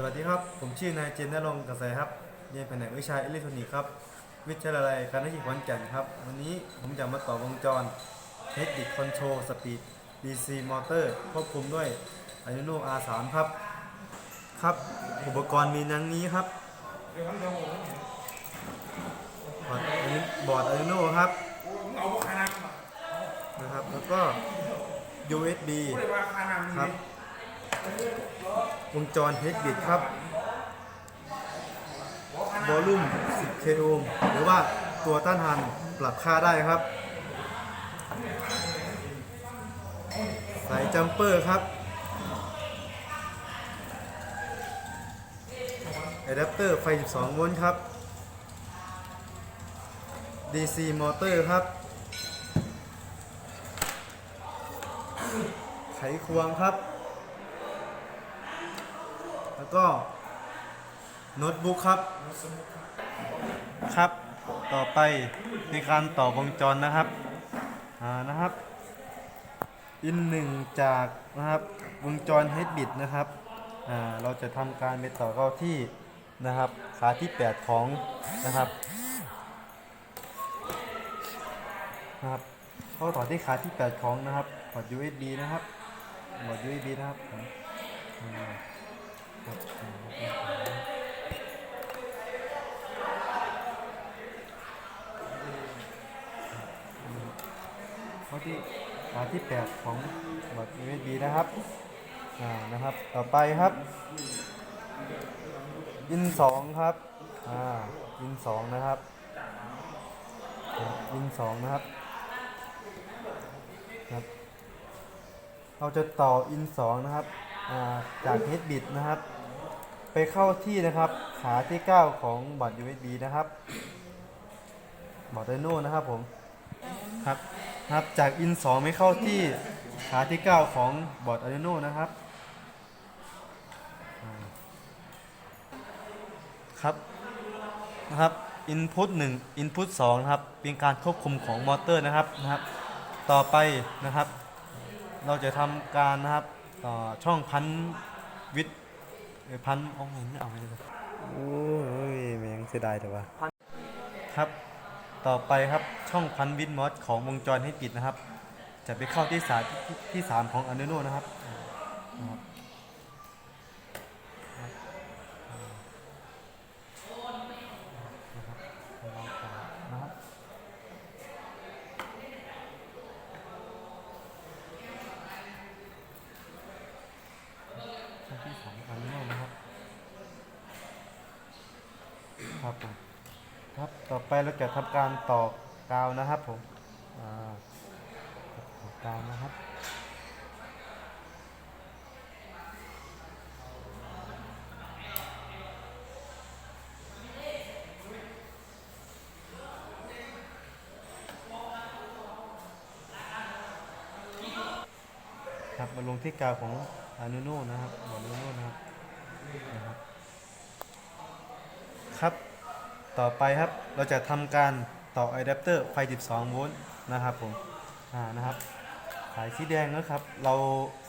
สวัสดีครับ ผมชื่อนายเจนนรงค์กระแสครับเรียนแผนกวิชาอิเล็กทรอนิกส์ครับ วิทยาลัยการวิทยาขอนแก่นครับ วันนี้ผมจะมาต่อวงจรเทคนิคคอนโทรลสปีด DC มอเตอร์ควบคุมด้วย Arduino R3 ครับ ครับ อุปกรณ์มีดังนี้ครับ บอร์ด Arduino- บอร์ด Arduino ครับ นะครับ แล้วก็ USB ครับ วงจร h บิตครับวอลลุ่ม 10 k โอห์มหรือว่าตัวต้านทานปรับค่าได้ครับ สายจัมเปอร์ครับอะแดปเตอร์ไฟ 12 โวลต์ครับ DC มอเตอร์ครับ ไขควงครับ แล้วก็โน้ตบุ๊กครับ ครับ ต่อไปในการต่อวงจรนะครับ อ่า นะครับ อินหนึ่งจากนะครับวงจร h b i t นะครับ อ่า เราจะทำการไปต่อเข้าที่นะครับขาที่ 8 ของนะครับนะครับเข้าต่อที่ขาที่ 8 ของนะครับพอร์ต USB นะครับพอร์ต USB นะครับ ผมอืมข้อที่ขาที่8ของบอร์ด USB นะครับ อ่า นะครับ ต่อไปครับ อิน2ครับ อ่า อิน2นะครับ อิน2นะครับครับ เราจะต่ออิน2นะครับอ่าจาก h b i t นะครับ ไปเข้าที่นะครับขาที่ 9 ของบอร์ด USB นะครับบอร์ด Arduino นะครับผมครับครับจากอิน2ไม่เข้าที่ขาที่ 9 ของบอร์ด Arduino นะครับอ่าครับนะครับ input 1 input 2นะครับเป็นการควบคุมของมอเตอร์นะครับนะครับ ต่อไปนะครับ เราจะทำการนะครับต่อช่องพันวิทย์ เอ่อพันโอ้โหไม่เอาไม่ได้โอ้ยแม่งเสียดายแต่ว่า ครับ ต่อไปครับช่องพันวิทย์มอสของวงจรให้ปิดนะครับ จะไปเข้าที่สายที่ที่สามของ Arduino นะครับนะครับนะครับช่องที่สองอันนี้นะ ครับผมครับต่อไปเราจะทำการตอกกาวนะครับผมตอกกาวนะครับครับมาลงที่กาวของอานูโนนะครับอร์ดอนูโนนะครับนะครับ ต่อไปครับเราจะทำการต่ออะแดปเตอร์ไฟ 12 โวลต์นะครับผมอ่านะครับ สายสีแดงนะครับ เรา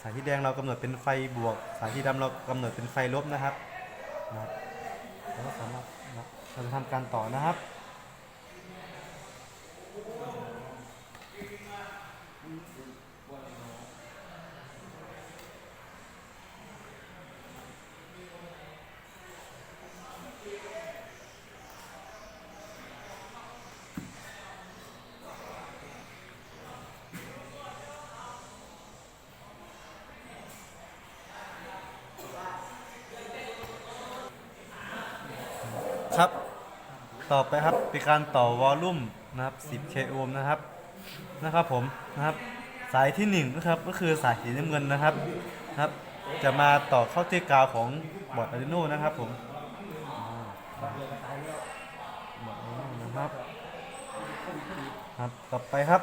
สายสีแดงเรากำหนดเป็นไฟบวก สายสีดำเรากำหนดเป็นไฟลบนะครับนะครับเราก็สามารถนะครับเราจะทำการต่อนะครับ ครับ ต่อไปครับเป็นการต่อวอลลุ่มนะครับ 10 k โอห์มนะครับนะครับผมนะครับ สายที่1นะครับก็คือสายสีน้ำเงินนะครับนะครับ จะมาต่อเข้าที่กาวของบอร์ด Arduino นะครับผมบอร์ด Arduino นะครับครับต่อไปครับ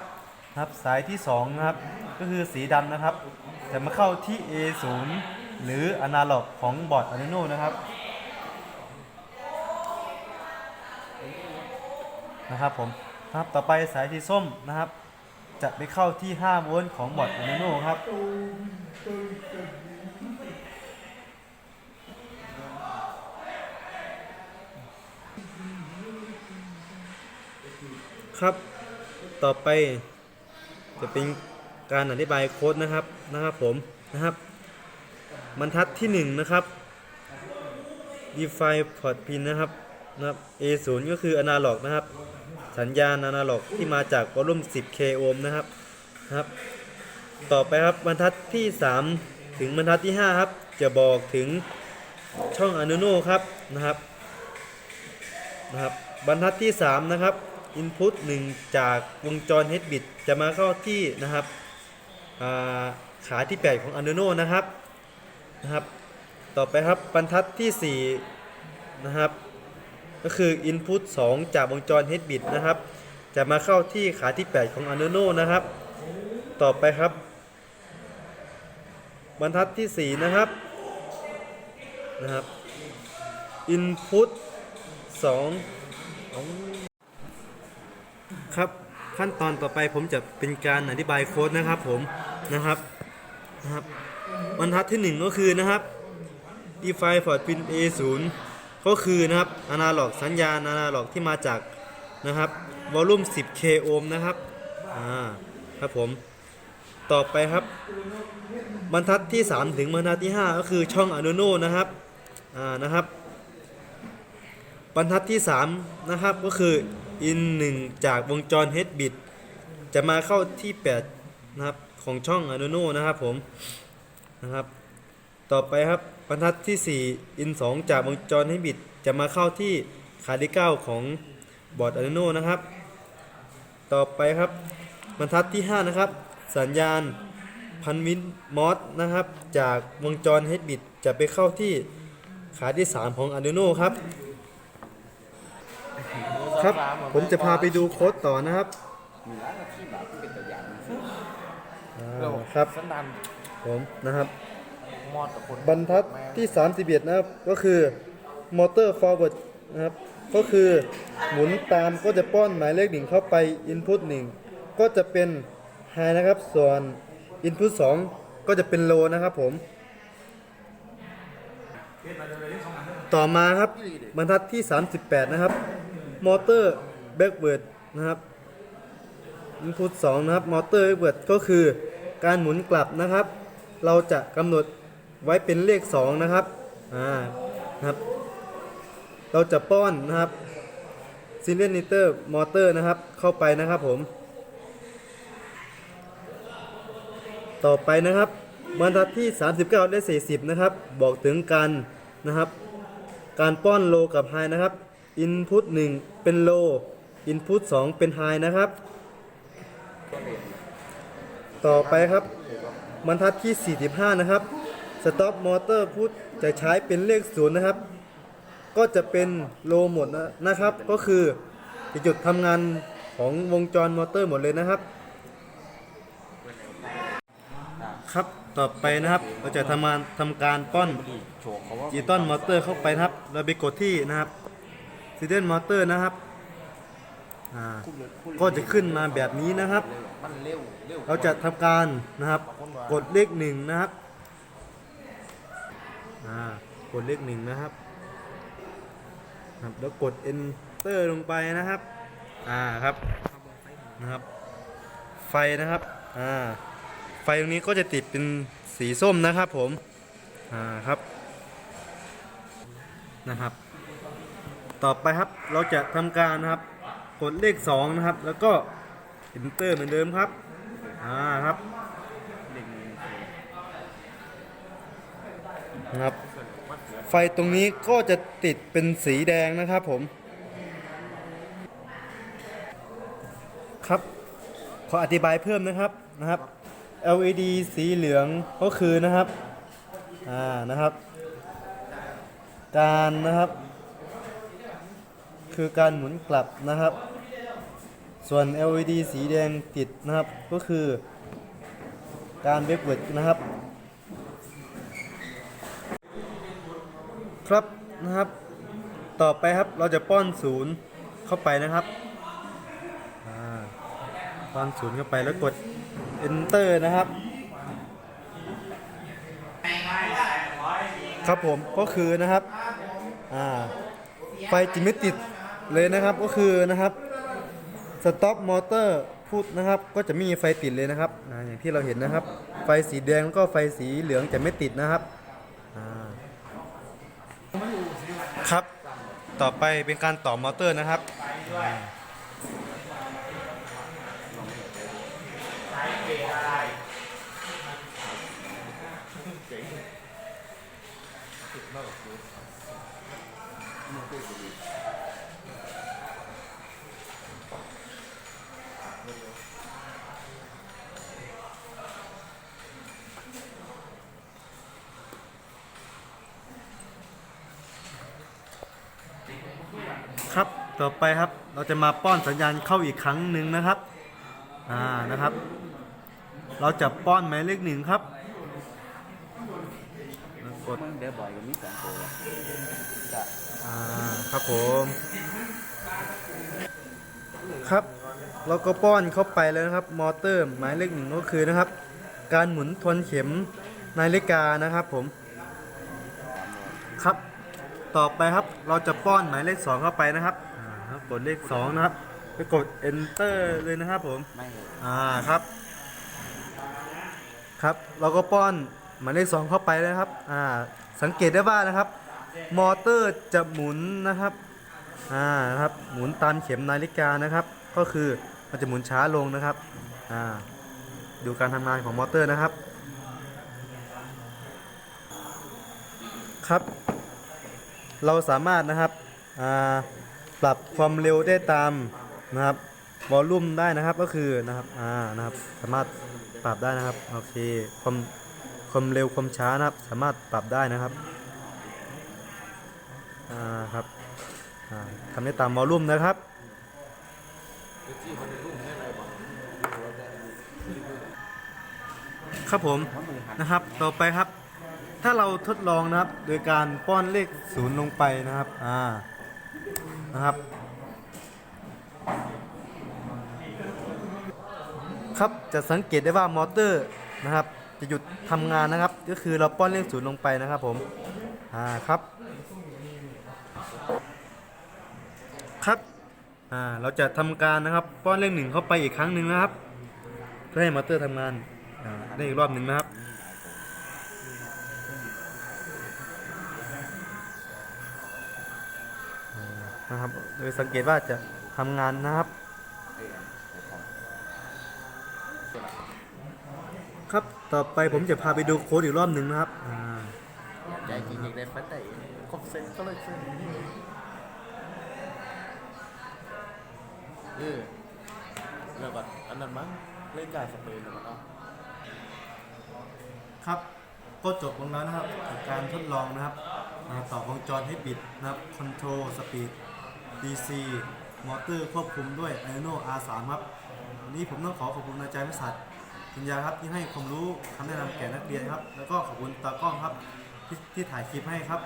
ครับสายที่2นะครับก็คือสีดำนะครับ จะมาเข้าที่ A0 หรืออนาล็อกของบอร์ด Arduino นะครับ นะครับผมนะครับต่อไปสายสีส้มนะครับ จะไปเข้าที่ 5 โวลต์ของบอดอันมิเนีครับครับ ต่อไปจะเป็นการอธิบายโค้ดนะครับนะครับผมนะครับ บรรทัดที่ 1 นะครับ define port pin นะครับนะครับ A0 ก็คืออนาล็อกนะครับ สัญญาณ analog ที่มาจากวอลุ่ม 10k ohm นะครับครับ ต่อไปครับบรรทัดที่ 3 ถึงบรรทัดที่ 5 ครับ จะบอกถึงช่อง Arduino ครับนะครับนะครับ บรรทัดที่ 3 นะครับ Input 1 จากวงจร h bit จะมาเข้าที่นะครับาขาที่ 8 ของ Arduino นะครับนะครับ ต่อไปครับบรรทัดที่ 4 นะครับ ก็คือ Input 2 จากวงจร h bit นะครับ จะมาเข้าที่ขาที่ 8 ของ Arduino นะครับ ต่อไปครับ บรรทัดที่ 4 นะครับนะครับ Input 2ครับขั้นตอนต่อไปผมจะเป็นการอธิบายโค้ดนะครับผมนะครับนะครับบรรทัดที่ 1 ก็คือนะครับ define port pin A0 ก็คือนะครับ analog สัญญาณ analog ที่มาจากนะครับ volume 10k ohm นะครับอ่าครับผมต่อไปครับ บรรทัดที่ 3 ถึงบรรทัดที่ 5 ก็คือช่อง Arduino นะครับอ่านะครับบรรทัดที่ 3 นะครับก็คือ in 1จากวงจร h bit จะมาเข้าที่ 8 นะครับ ของช่อง Arduino นะครับผมนะครับ ต่อไปครับบรรทัดที่4 in 2จากวงจร h bit จะมาเข้าที่ขาที่ 9 ของบอร์ด Arduino นะครับ ต่อไปครับบรรทัดที่ 5 นะครับ สัญญาณพันวินมอสนะครับ จากวงจร h bit จะไปเข้าที่ขาที่ 3 ของ Arduino ครับ ครับ ผมจะพาไปดูโค้ดต่อนะครับมีร้านอาชีพแบบที่เป็นตัวอย่างอ่าครับสันดานผมนะครับ มอดกับคนบรรทัดที่31นะครับก็คือ motor forward นะครับก็คือหมุนตามก็จะป้อนหมายเลขหนึ่งเข้าไป input 1 ก็จะเป็น high นะครับ ส่วน input 2 ก็จะเป็น low นะครับผม ต่อมาครับบรรทัดที่ 38 นะครับ motor backward นะครับ input 2 นะครับ motor backward ก็คือการหมุนกลับนะครับ เราจะกำหนด ไว้เป็นเลข 2 นะครับอ่านะครับ เราจะป้อนนะครับซิลเลนเตอร์มอเตอร์นะครับเข้าไปนะครับผม ต่อไปนะครับบรรทัดที่ 39 และ 40 นะครับ บอกถึงการนะครับ การป้อนโลกับไฮนะครับ Input 1 เป็นโล Input 2 เป็นไฮนะครับ ต่อไปครับบรรทัดที่ 45 นะครับ Stop Motor พุทจะใช้เป็นเลขศูนย์นะครับ ก็จะเป็นโลหมดนะครับ ก็คือจะหยุดทำงานของวงจรมอเตอร์หมดเลยนะครับ ครับต่อไปนะครับเราจะทำงานทำการป้อนจีตอนมอเตอร์เข้าไปนะครับ เราไปกดที่นะครับซีเดนมอเตอร์นะครับอ่าก็จะขึ้นมาแบบนี้นะครับ เราจะทำการนะครับ กดเลขหนึ่งนะครับ อ่ากดเลขหนึ่งนะครับครับ แล้วกด enter ลงไปนะครับ อ่าครับนะครับ ไฟนะครับ อ่า ไฟตรงนี้ก็จะติดเป็นสีส้มนะครับผม อ่าครับ นะครับ ต่อไปครับ เราจะทำการนะครับ กดเลขสองนะครับ แล้วก็ enter เหมือนเดิมครับ อ่าครับ นะครับ ไฟตรงนี้ก็จะติดเป็นสีแดงนะครับผม ครับ ขออธิบายเพิ่มนะครับนะครับ LED สีเหลืองก็คือนะครับอ่านะครับ การนะครับ คือการหมุนกลับนะครับ ส่วน LED สีแดงติดนะครับก็คือการเบรกเวิร์ดนะครับ ครับนะครับ ต่อไปครับเราจะป้อนศูนย์เข้าไปนะครับป้อนศูนย์เข้าไปแล้วกด enter นะครับ ครับผมก็คือนะครับไฟจะไม่ติดเลยนะครับก็คือนะครับสต็อปมอเตอร์พูดนะครับ ก็จะไมมีไฟติดเลยนะครับออย่างที่เราเห็นนะครับ ไฟสีแดงแล้วก็ไฟสีเหลืองจะไม่ติดนะครับอ่าครับ ต่อไปเป็นการต่อมอเตอร์นะครับ ต่อไปครับ เราจะมาป้อนสัญญาณเข้าอีกครั้งหนึ่งนะครับ อ่า นะครับ เราจะป้อนหมายเลขหนึ่งครับ กดเดี๋ยวบ่อยก็มีสองตัวอ่า ครับผม ครับ เราก็ป้อนเข้าไปแล้วนะครับ มอเตอร์หมายเลขหนึ่งก็คือนะครับ การหมุนทวนเข็มนาฬิกานะครับผม ครับ ต่อไปครับ เราจะป้อนหมายเลข2เข้าไปนะครับ กดเลข2นะครับไปกด enter เลยนะครับผม ไม่เลยอ่าครับ ครับเราก็ป้อนหมายเลข2เข้าไปแล้วนะครับ อ่า สังเกตได้ว่านะครับ มอเตอร์จะหมุนนะครับ อ่านะครับ หมุนตามเข็มนาฬิกานะครับ ก็คือมันจะหมุนช้าลงนะครับ อ่า ดูการทำงานของมอเตอร์นะครับ ครับ เราสามารถนะครับ อ่า ปรับความเร็วได้ตามนะครับวอลลุ่มได้นะครับก็คือนะครับอ่านะครับสามารถปรับได้นะครับโอเคความความเร็วความช้านะครับ สามารถปรับได้นะครับอ่าครับอ่าทำได้ตามวอลลุ่มนะครับครับผมนะครับต่อไปครับ ถ้าเราทดลองนะครับ โดยการป้อนเลขศูนย์ลงไปนะครับอ่า นะครับ ครับจะสังเกตได้ว่ามอเตอร์นะครับ จะหยุดทำงานนะครับ ก็คือเราป้อนเลขศูนย์ลงไปนะครับผมอ่าครับ ครับอ่าเราจะทำการนะครับป้อนเลขหนึ่งเข้าไปอีกครั้งหนึ่งนะครับเพื่อให้มอเตอร์ทำงานอ่าได้อีกรอบหนึ่งนะครับ นะครับ โดยสังเกตว่าจะทำงานนะครับ ครับต่อไปผมจะพาไปดูโค้ดอีกรอบหนึ่งนะครับอ่า ใจจริงๆได้ฟันได้ครบเซ็ตก็เลยเซ็ตเออแล้วก็อันนั้นมั้งเล่นการสเปนแล้วเนาะ ครับก็จบลงแล้วนะครับกับการทดลองนะครับอ่าต่อวงจรให้ปิดนะครับคอนโทรลสปีด DC มอเตอร์ควบคุมด้วย a n o R3 ครับวันนี้ผมต้องขอขอบคุณอาจารย์วิสัทคุณยาครับที่ให้ความรู้คำแนะนำแก่นักเรียนครับ แล้วก็ขอบคุณตากล้องครับที่ที่ถ่ายคลิปให้ครับ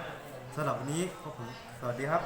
สำหรับวันนี้ขอบคุณสวัสดีครับ